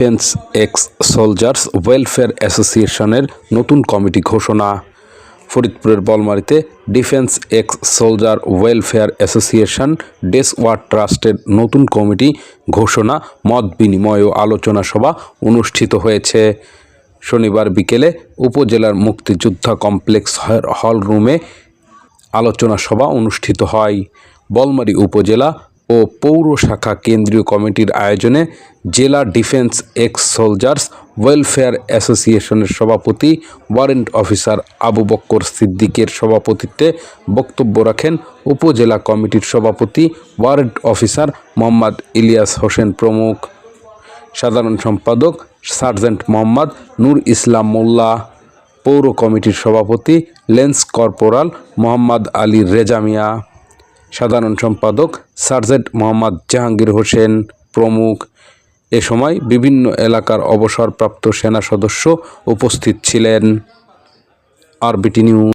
Defence x soldiers welfare অ্যাসোসিয়েশনের নতুন committee ঘোষণা। ফরিদপুরের বলমারিতে defence ex soldier welfare association ডেসওয়ার ট্রাস্টের নতুন কমিটি ঘোষণা, মত বিনিময় ও আলোচনা সভা অনুষ্ঠিত হয়েছে। শনিবার বিকেলে উপজেলার মুক্তিযোদ্ধা কমপ্লেক্স হল রুমে আলোচনা সভা অনুষ্ঠিত হয়। বলমারী উপজেলা ও পৌর শাখা কেন্দ্রীয় কমিটির আয়োজনে জেলা ডিফেন্স এক্স সোলজার্স ওয়েলফেয়ার অ্যাসোসিয়েশনের সভাপতি ওয়ারেন্ট অফিসার আবু বক্কর সিদ্দিকের সভাপতিত্বে বক্তব্য রাখেন উপজেলা কমিটির সভাপতি ওয়ারেন্ট অফিসার মোহাম্মদ ইলিয়াস হোসেন প্রমুখ। সাধারণ সম্পাদক সার্জেন্ট মোহাম্মদ নূর ইসলাম মোল্লা। পৌর কমিটির সভাপতি লেন্স কর্পোরাল মোহাম্মদ আলী রেজা মিয়া। সাধারণ সম্পাদক সার্জেন্ট মোহাম্মদ জাহাঙ্গীর হোসেন প্রমুখ। এ সময় বিভিন্ন এলাকার অবসরপ্রাপ্ত সেনা সদস্য উপস্থিত ছিলেন। RBT news.